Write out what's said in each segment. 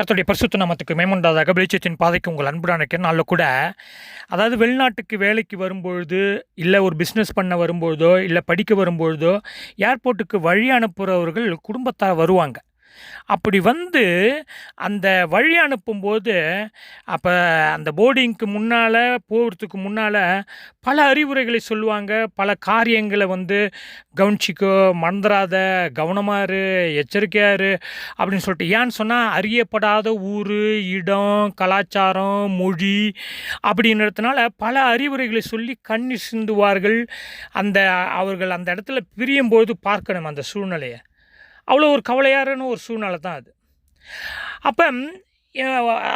கர்த்தருடைய பரிசுத்த நாமத்துக்கு மேம்படாதாக வெளிச்சத்தின் பாதைக்கு உங்கள் அன்புடான நாளில் கூட. அதாவது வெளிநாட்டுக்கு வேலைக்கு வரும்பொழுது இல்லை ஒரு பிஸ்னஸ் பண்ண வரும்பொழுதோ இல்லை படிக்க வரும்பொழுதோ ஏர்போர்ட்டுக்கு வழி அனுப்புகிறவர்கள் குடும்பத்தார் வருவாங்க. அப்படி வந்து அந்த வழி அனுப்பும்போது அப்போ அந்த போர்டிங்க்கு முன்னால் போகிறதுக்கு முன்னால் பல அறிவுரைகளை சொல்லுவாங்க. பல காரியங்களை வந்து கவனிச்சிக்கோ மறந்துடாத கவனமாக இரு எச்சரிக்கையாக இரு அப்படின்னு சொல்லிட்டு. ஏன்னு சொன்னால் அறியப்படாத ஊர் இடம் கலாச்சாரம் மொழி அப்படின்றதுனால பல அறிவுரைகளை சொல்லி கண்ணீர் சிந்துவார்கள். அந்த அவர்கள் அந்த இடத்துல பிரியும்போது பார்க்கணும் அந்த சூழ்நிலையை. அவ்வளோ ஒரு கவலையாரான ஒரு சூழ்நிலை தான் அது. அப்போ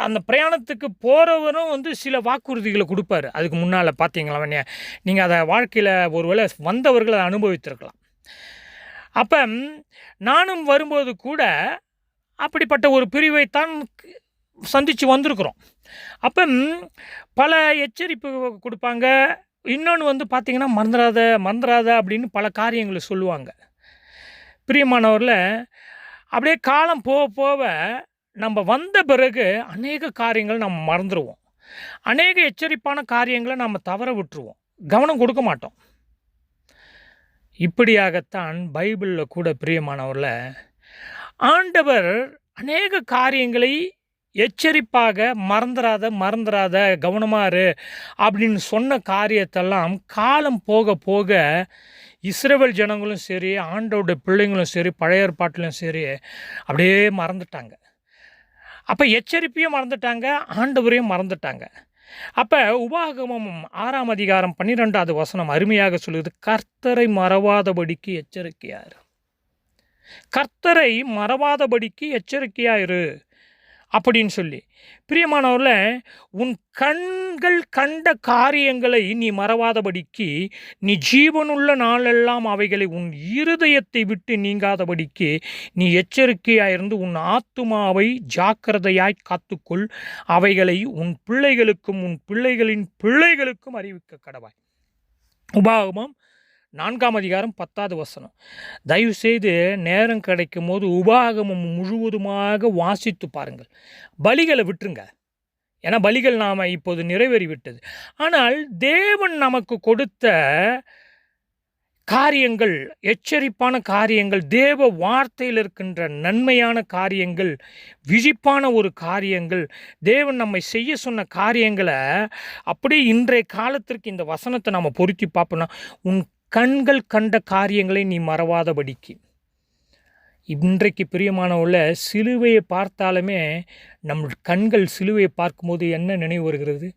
அந்த பிரயாணத்துக்கு போகிறவரும் வந்து சில வாக்குறுதிகளை கொடுப்பாரு. அதுக்கு முன்னால் பார்த்தீங்களா நீங்கள் அதை வாழ்க்கையில் ஒருவேளை வந்தவர்கள் அதை அனுபவித்திருக்கலாம். அப்போ நானும் வரும்போது கூட அப்படிப்பட்ட ஒரு பிரிவைத்தான் சந்தித்து வந்திருக்கிறோம். அப்போ பல எச்சரிப்பு கொடுப்பாங்க. இன்னொன்று வந்து பார்த்திங்கன்னா மறந்துடாத மறந்துடாத அப்படின்னு பல காரியங்களை சொல்லுவாங்க. பிரியமானவரில் அப்படியே காலம் போக போக நம்ம வந்த பிறகு அநேக காரியங்கள் நம்ம மறந்துடுவோம் அநேக எச்சரிப்பான காரியங்களை நம்ம தவற விட்டுருவோம். கவனம் கொடுக்க மாட்டோம். இப்படியாகத்தான் பைபிளில் கூட பிரியமானவரில் ஆண்டவர் அநேக காரியங்களை எச்சரிப்பாக மறந்துடாத மறந்துடாத கவனமாக இரு அப்படின்னு சொன்ன காரியத்தெல்லாம் காலம் போக போக இஸ்ரேல் ஜனங்களும் சரி ஆண்டோட பிள்ளைங்களும் சரி பழைய ஏற்பாட்டிலும் சரி அப்படியே மறந்துட்டாங்க. அப்போ எச்சரிப்பையும் மறந்துட்டாங்க ஆண்டவரையும் மறந்துட்டாங்க. அப்போ உபாகமம் ஆறாம் அதிகாரம் பன்னிரெண்டாவது வசனம் அருமையாக சொல்லுது கர்த்தரை மறவாதபடிக்கு எச்சரிக்கையாரு கர்த்தரை மறவாதபடிக்கு எச்சரிக்கையாயிரு. அப்படின்னு சொல்லி. பிரியமானவரில் உன் கண்கள் கண்ட காரியங்களை நீ மறவாதபடிக்கு நீ ஜீவனுள்ள நாளெல்லாம் அவைகளை உன் இருதயத்தை விட்டு நீங்காதபடிக்கு நீ எச்சரிக்கையாயிருந்து உன் ஆத்துமாவை ஜாக்கிரதையாய் காத்துக்கொள். அவைகளை உன் பிள்ளைகளுக்கும் உன் பிள்ளைகளின் பிள்ளைகளுக்கும் அறிவிக்க கடவாய். உபாகமம் நான்காம் அதிகாரம் பத்தாவது வசனம். தயவு செய்து நேரம் கிடைக்கும் போது உபாகமம் முழுவதுமாக வாசித்து பாருங்கள். பலிகளை விட்டுருங்க. ஏன்னா பலிகள் நாம் இப்போது நிறைவேறிவிட்டது. ஆனால் தேவன் நமக்கு கொடுத்த காரியங்கள் எச்சரிப்பான காரியங்கள் தேவ வார்த்தையில் இருக்கின்ற நன்மையான காரியங்கள் விழிப்பான ஒரு காரியங்கள் தேவன் நம்மை செய்ய சொன்ன காரியங்களை அப்படியே இன்றைய காலத்திற்கு இந்த வசனத்தை நம்ம பொருத்தி பார்ப்போம்னா உன் கண்கள் கண்ட காரியங்களை நீ மறவாதபடிக்கு. இன்றைக்கு பிரியமானவுள்ள சிலுவையை பார்த்தாலுமே நம் கண்கள் சிலுவையை பார்க்கும்போது என்ன நினைவு வருகிறது?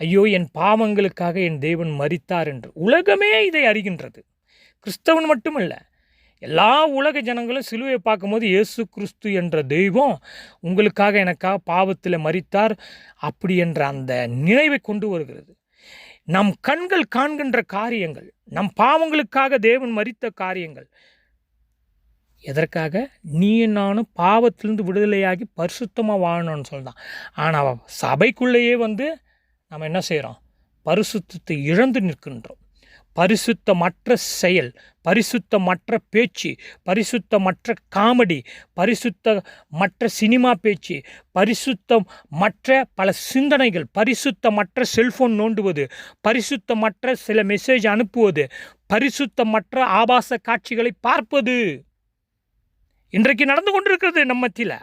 ஐயோ என் பாவங்களுக்காக என் தேவன் மறித்தார் என்று. உலகமே இதை அறிகின்றது. கிறிஸ்தவன் மட்டுமல்ல எல்லா உலக ஜனங்களும் சிலுவையை பார்க்கும்போது இயேசு கிறிஸ்து என்ற தெய்வம் உங்களுக்காக எனக்காக பாவத்தில் மறித்தார் அப்படி என்ற அந்த நினைவை கொண்டு வருகிறது. நம் கண்கள் காண்கின்ற காரியங்கள் நம் பாவங்களுக்காக தேவன் மறித்த காரியங்கள். எதற்காக? நீ நானும் பாவத்திலிருந்து விடுதலையாகி பரிசுத்தமாக வாழணும்னு சொல்லலாம் ஆனால் சபைக்குள்ளேயே வந்து நம்ம என்ன செய்கிறோம் பரிசுத்தத்தை இழந்து நிற்கின்றோம். பரிசுத்தமற்ற செயல் பரிசுத்தமற்ற பேச்சு பரிசுத்தமற்ற காமெடி பரிசுத்தமற்ற சினிமா பேச்சு பரிசுத்தம் மற்ற பல சிந்தனைகள் பரிசுத்தமற்ற செல்ஃபோன் நோண்டுவது பரிசுத்தமற்ற சில மெசேஜ் அனுப்புவது பரிசுத்தமற்ற ஆபாச காட்சிகளை பார்ப்பது. இன்றைக்கு நடந்து கொண்டிருக்கிறது நம்மத்தில்.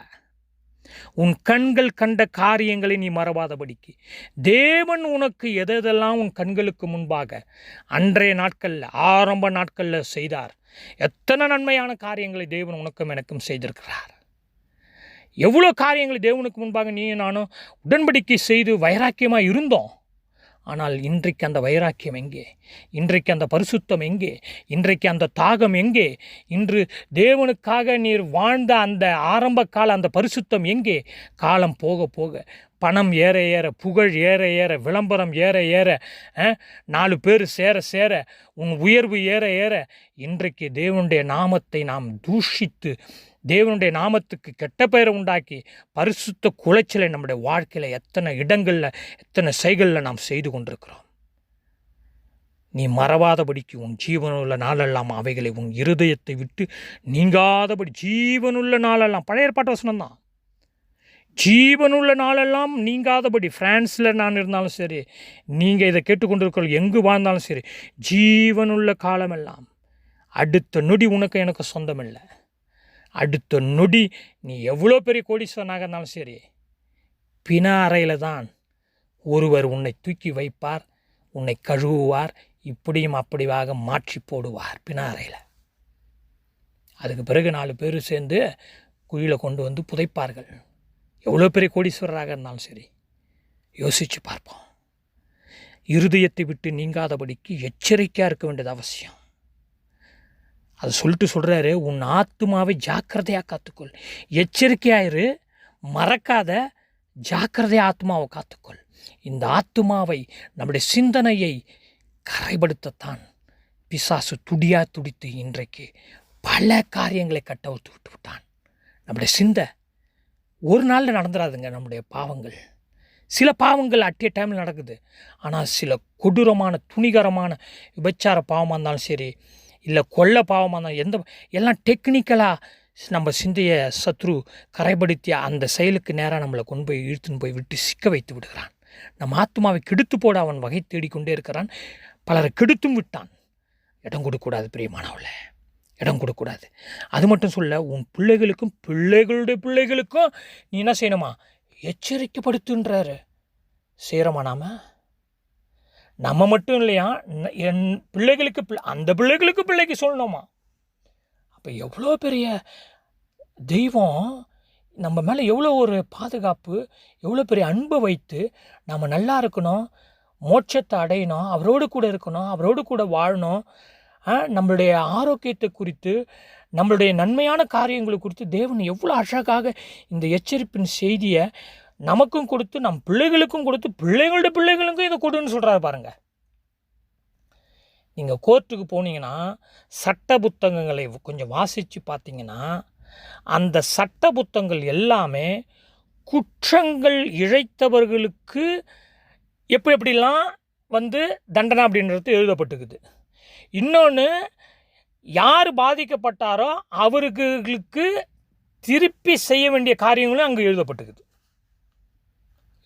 உன் கண்கள் கண்ட காரியங்களை நீ மறவாதபடிக்கு. தேவன் உனக்கு எதெல்லாம் உன் கண்களுக்கு முன்பாக அன்றைய நாட்களில் ஆரம்ப நாட்களில் செய்தார். எத்தனை நன்மையான காரியங்களை தேவன் உனக்கும் எனக்கும் செய்திருக்கிறார். எவ்வளோ காரியங்களை தேவனுக்கு முன்பாக நீ நானும் உடன்படிக்கை செய்து வைராக்கியமாக இருந்தோம். ஆனால் இன்றைக்கு அந்த வைராக்கியம் எங்கே? இன்றைக்கு அந்த பரிசுத்தம் எங்கே? இன்றைக்கு அந்த தாகம் எங்கே? இன்று தேவனுக்காக நீர் வாழ்ந்த அந்த ஆரம்ப கால அந்த பரிசுத்தம் எங்கே? காலம் போக போக பணம் ஏற ஏற புகழ் ஏற ஏற விளம்பரம் ஏற ஏற நாலு பேர் சேர சேர உன் உயர்வு ஏற ஏற இன்றைக்கு தேவனுடைய நாமத்தை நாம் தூஷித்து தேவனுடைய நாமத்துக்கு கெட்ட பெயரை உண்டாக்கி பரிசுத்த குலைச்சலை நம்முடைய வாழ்க்கையில் எத்தனை இடங்களில் எத்தனை செய்களில் நாம் செய்து கொண்டிருக்கிறோம். நீ மறவாதபடிக்கு உன் ஜீவனுள்ள நாளெல்லாம் அவைகளை உன் இருதயத்தை விட்டு நீங்காதபடி ஜீவனுள்ள நாளெல்லாம் பழைய ஏற்பாட்டு வசனம் தான் ஜீவனுள்ள நாளெல்லாம் நீங்காதபடி ஃப்ரான்ஸில் நான் இருந்தாலும் சரி நீங்கள் இதை கேட்டுக்கொண்டிருக்கிற எங்கு வாழ்ந்தாலும் சரி ஜீவனுள்ள காலமெல்லாம் அடுத்த நொடி உனக்கு எனக்கு சொந்தமில்லை. அடுத்த நொடி நீ எவ்வளோ பெரிய கோடீஸ்வரனாக இருந்தாலும் சரி பிண அறையில் தான் ஒருவர் உன்னை தூக்கி வைப்பார் உன்னை கழுவுவார் இப்படியும் அப்படிவாக மாற்றி போடுவார் பிண அறையில் அதுக்கு பிறகு நாலு பேர் சேர்ந்து குழியில் கொண்டு வந்து புதைப்பார்கள். எவ்வளோ பெரிய கோடீஸ்வரராக இருந்தாலும் சரி யோசித்து பார்ப்போம். இருதயத்தை விட்டு நீங்காதபடிக்கு எச்சரிக்கையாக இருக்க வேண்டியது அவசியம். அதை சொல்லிட்டு சொல்கிறாரு உன் ஆத்துமாவை ஜாக்கிரதையாக காத்துக்கொள். எச்சரிக்கையாயிரு மறக்காத ஜாக்கிரதையாக ஆத்மாவை காத்துக்கொள். இந்த ஆத்துமாவை நம்முடைய சிந்தனையை கரைப்படுத்தத்தான் பிசாசு துடியா துடித்து இன்றைக்கு பல காரியங்களை கட்டவுத்து விட்டு விட்டான் நம்முடைய சிந்தை ஒரு நாளில் நடந்துடாதுங்க நம்முடைய பாவங்கள். சில பாவங்கள் அட்டிய டைமில் நடக்குது. ஆனால் சில கொடூரமான துணிகரமான விபச்சார பாவமாக இருந்தாலும் சரி இல்லை கொள்ள பாவமாக எந்த எல்லாம் டெக்னிக்கலாக நம்ம சிந்தையை சத்ரு கரைப்படுத்திய அந்த செயலுக்கு நேராக நம்மளை கொண்டு போய் இழுத்துன்னு போய் விட்டு சிக்க வைத்து விடுகிறான். நம் ஆத்மாவை கெடுத்து போட அவன் வகை தேடிக்கொண்டே இருக்கிறான். பலரை கெடுத்தும் விட்டான். இடம் கொடுக்கக்கூடாது பிரியமானவளை. இடம் கொடுக்கக்கூடாது. அது மட்டும் சொல்ல உன் பிள்ளைகளுக்கும் பிள்ளைகளுடைய பிள்ளைகளுக்கும் நீ என்ன செய்யணுமா? எச்சரிக்கைப்படுத்துன்றாரு. செய்கிறோமா நாம நம்ம மட்டும் இல்லையா? என் பிள்ளைகளுக்கு பிள்ளை அந்த பிள்ளைகளுக்கு பிள்ளைக்கு சொல்லணுமா? அப்போ எவ்வளோ பெரிய தெய்வம் நம்ம மேலே எவ்வளோ ஒரு பாதுகாப்பு எவ்வளோ பெரிய அன்பை வைத்து நம்ம நல்லா இருக்கணும் மோட்சத்தை அடையணும் அவரோடு கூட இருக்கணும் அவரோடு கூட வாழணும் நம்மளுடைய ஆரோக்கியத்தை குறித்து நம்மளுடைய நன்மையான காரியங்களை குறித்து தேவன் எவ்வளோ அழகாக இந்த எச்சரிப்பின் செய்தியை நமக்கும் கொடுத்து நம் பிள்ளைகளுக்கும் கொடுத்து பிள்ளைங்களோட பிள்ளைகளுக்கும் இதை கொடுன்னு சொல்கிறாரு பாருங்கள் நீங்கள் கோர்ட்டுக்கு போனீங்கன்னா சட்ட புத்தகங்களை கொஞ்சம் வாசித்து பார்த்தீங்கன்னா அந்த சட்ட புத்தகங்கள் எல்லாமே குற்றங்கள் இழைத்தவர்களுக்கு எப்படி எப்படிலாம் வந்து தண்டனை அப்படின்றது எழுதப்பட்டுக்குது. இன்னொன்று யார் பாதிக்கப்பட்டாரோ அவர்களுக்கு திருப்பி செய்ய வேண்டிய காரியங்களும் அங்கே எழுதப்பட்டுக்குது.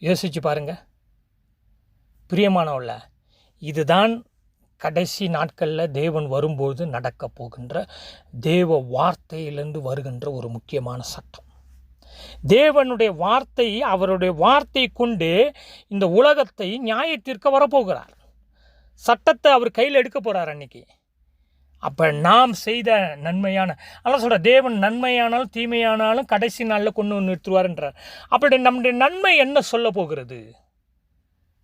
யோசிச்சு பாருங்க. பிரியமானவள இதுதான் கடைசி நாட்களில் தேவன் வரும்போது நடக்க போகின்ற தேவ வார்த்தையிலிருந்து வருகின்ற ஒரு முக்கியமான சட்டம். தேவனுடைய வார்த்தை அவருடைய வார்த்தை கொண்டு இந்த உலகத்தை நியாயத்திற்கு வரப்போகிறார். சட்டத்தை அவர் கையில் எடுக்க போகிறார் அன்னைக்கு. அப்போ நாம் செய்த நன்மையான அதெல்லாம் சொல்கிற தேவன் நன்மையானாலும் தீமையானாலும் கடைசி நாளில் கொண்டு வந்து நிறுத்துவார்ன்றார். அப்படி நம்முடைய நன்மை என்ன சொல்ல போகிறது?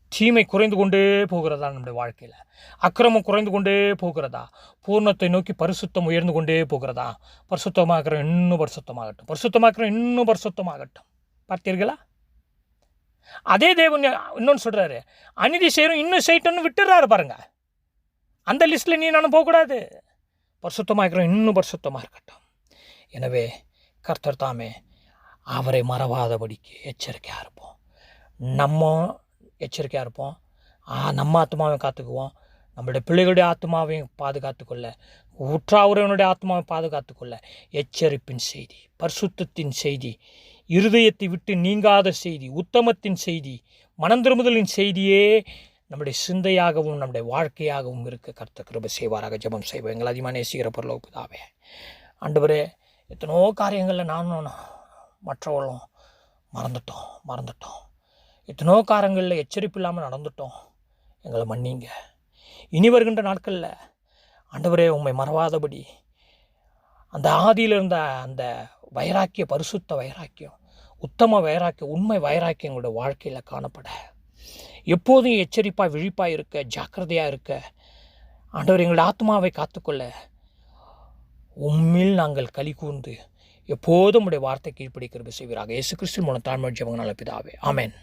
தீமை குறைந்து கொண்டே போகிறதா நம்முடைய வாழ்க்கையில்? அக்கிரமம் குறைந்து கொண்டே போகிறதா? பூர்ணத்தை நோக்கி பரிசுத்தம் உயர்ந்து கொண்டே போகிறதா? பரிசுத்தமாகிற இன்னும் பரிசுத்தமாகட்டும். பரிசுத்தமாக்கிற இன்னும் பரிசுத்தமாகட்டும். பார்த்தீர்களா? அதே தேவன் இன்னொன்று சொல்கிறாரு அநீதி செய்கிறோம் இன்னும் செய்யட்டும்னு விட்டுறாரு பாருங்கள் அந்த லிஸ்ட்டில் நீ நானும் போகக்கூடாது. பரிசுத்தமாக இருக்கிறோம். இன்னும் பரிசுத்தமாக இருக்கட்டும். எனவே கர்த்தர் தாமே அவரை மறவாதபடிக்கு எச்சரிக்கையாக இருப்போம். நம்ம எச்சரிக்கையாக இருப்போம். நம்ம ஆத்மாவையும் காத்துக்குவோம். நம்மளுடைய பிள்ளைகளுடைய ஆத்மாவையும் பாதுகாத்துக்கொள்ள உற்றாவுறவனுடைய ஆத்மாவை பாதுகாத்துக்கொள்ள எச்சரிப்பின் செய்தி பரிசுத்தத்தின் செய்தி இருதயத்தை விட்டு நீங்காத செய்தி உத்தமத்தின் செய்தி மனந்திருமுதலின் செய்தியே நம்முடைய சிந்தையாகவும் நம்முடைய வாழ்க்கையாகவும் இருக்க கர்த்த கிருப செய்வாராக ஜெபம் செய்வோம் எங்களை அதிகமாக நேசிக்கிற பொருளோ பிதாவே. ஆண்டவரே எத்தனையோ காரியங்களில் நானும் மற்றவர்களும் மறந்துட்டோம் மறந்துட்டோம். எத்தனையோ காரங்களில் எச்சரிப்பு இல்லாமல் நடந்துட்டோம். எங்களை மன்னிங்க. இனி வருகின்ற நாட்களில் ஆண்டவரே உண்மை மறவாதபடி அந்த ஆதியில் இருந்த அந்த வைராக்கிய பரிசுத்த வைராக்கியம் உத்தம வைராக்கியம் உண்மை வைராக்கியம் எங்களுடைய வாழ்க்கையில் காணப்பட எப்போதும் எச்சரிப்பாக விழிப்பாக இருக்க ஜாக்கிரதையாக இருக்க. ஆண்டவர் எங்கள் ஆத்மாவை காத்துக்கொள்ள. உம்மில் நாங்கள் களி கூர்ந்து எப்போதும் உடைய வார்த்தை கீழ்ப்பிடிக்கிறது செய்வீராக இயேசு கிறிஸ்து மூலம் தாழ்மொழி ஜெபங்கள் நல்ல ஆமேன் ஆமென்.